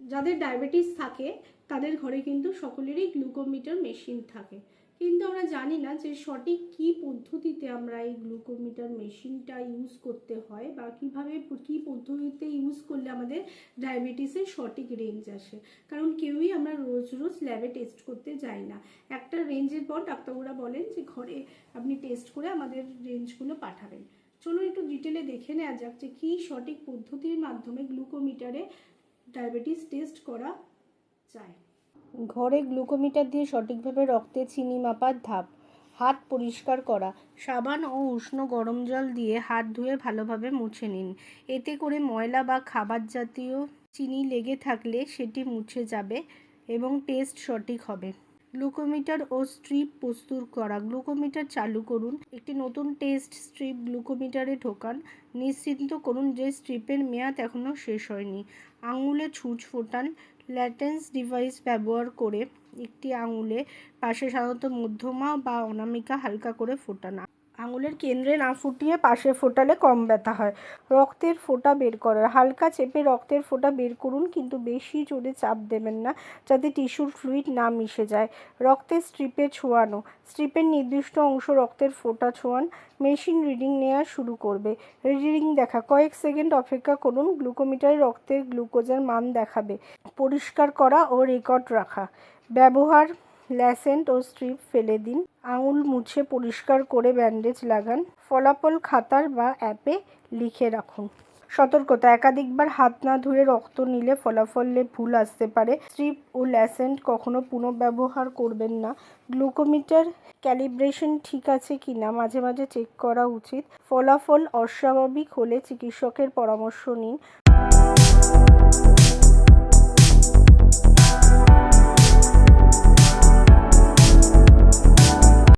যাদের ডায়াবেটিস থাকে, তাদের ঘরে কিন্তু সকলেরই গ্লুকোমিটার মেশিন থাকে। কিন্তু আমরা জানি না যে সঠিক কী পদ্ধতিতে আমরা এই গ্লুকোমিটার মেশিনটা ইউজ করতে হয় বা কীভাবে কী পদ্ধতিতে ইউজ করলে আমাদের ডায়াবেটিসের সঠিক রেঞ্জ আসে। কারণ কেউই আমরা রোজ রোজ ল্যাবে টেস্ট করতে যাই না। একটা রেঞ্জের পর ডাক্তারবাবুরা বলেন যে ঘরে আপনি টেস্ট করে আমাদের রেঞ্জগুলো পাঠাবেন। চলুন একটু ডিটেলে দেখে নেওয়া যাক যে কী সঠিক পদ্ধতির মাধ্যমে গ্লুকোমিটারে ডায়াবেটিস টেস্ট করা যায়। ঘরে গ্লুকোমিটার দিয়ে সঠিকভাবে রক্তে চিনি মাপার ধাপ, হাত পরিষ্কার করা, সাবান ও উষ্ণ গরম জল দিয়ে হাত ধুয়ে ভালোভাবে মুছে নিন। এতে করে ময়লা বা খাবার জাতীয় চিনি লেগে থাকলে সেটি মুছে যাবে এবং টেস্ট সঠিক হবে। গ্লুকোমিটার ও স্ট্রিপ প্রস্তুত করা। গ্লুকোমিটার চালু করুন। একটি নতুন টেস্ট স্ট্রিপ গ্লুকোমিটারে ঢোকান। নিশ্চিন্ত করুন যে স্ট্রিপের মেয়াদ এখনও শেষ হয়নি। আঙুলে ছুঁচ ফোটান। ল্যাটেন্স ডিভাইস ব্যবহার করে একটি আঙুলে পাশে সাধারণত মধ্যমা বা অনামিকা হালকা করে ফোটান। আঙুলের কেন্দ্রে না ফুটিয়ে পাশে ফোটালে কম ব্যথা হয়। রক্তের ফোঁটা বের করার, হালকা চেপে রক্তের ফোঁটা বের করুন কিন্তু বেশি জোরে চাপ দেবেন না যাতে টিস্যুর ফ্লুইড না মিশে যায়। রক্তের স্ট্রিপে ছোঁয়ানো, স্ট্রিপের নির্দিষ্ট অংশ রক্তের ফোঁটা ছোঁয়ান, মেশিন রিডিং নেওয়া শুরু করবে। রিডিং দেখা, কয়েক সেকেন্ড অপেক্ষা করুন, গ্লুকোমিটারে রক্তের গ্লুকোজের মান দেখাবে। পরিষ্কার করা ও রেকর্ড রাখা। ব্যবহার ল্যাসেন্ট ও স্ট্রিপ ফেলে দিন। আঙুল মুছে পরিষ্কার করে ব্যান্ডেজ লাগান। ফলাফল খাতার বা অ্যাপে লিখে রাখুন। সতর্কতা, একাধিকবার হাত না ধুয়ে রক্ত নিলে ফলাফলে ভুল আসতে পারে। স্ট্রিপ ও ল্যাসেন্ট কখনো পুনঃব্যবহার করবেন না। গ্লুকোমিটার ক্যালিব্রেশন ঠিক আছে কি না মাঝে মাঝে চেক করা উচিত। ফলাফল অস্বাভাবিক হলে চিকিৎসকের পরামর্শ নিন।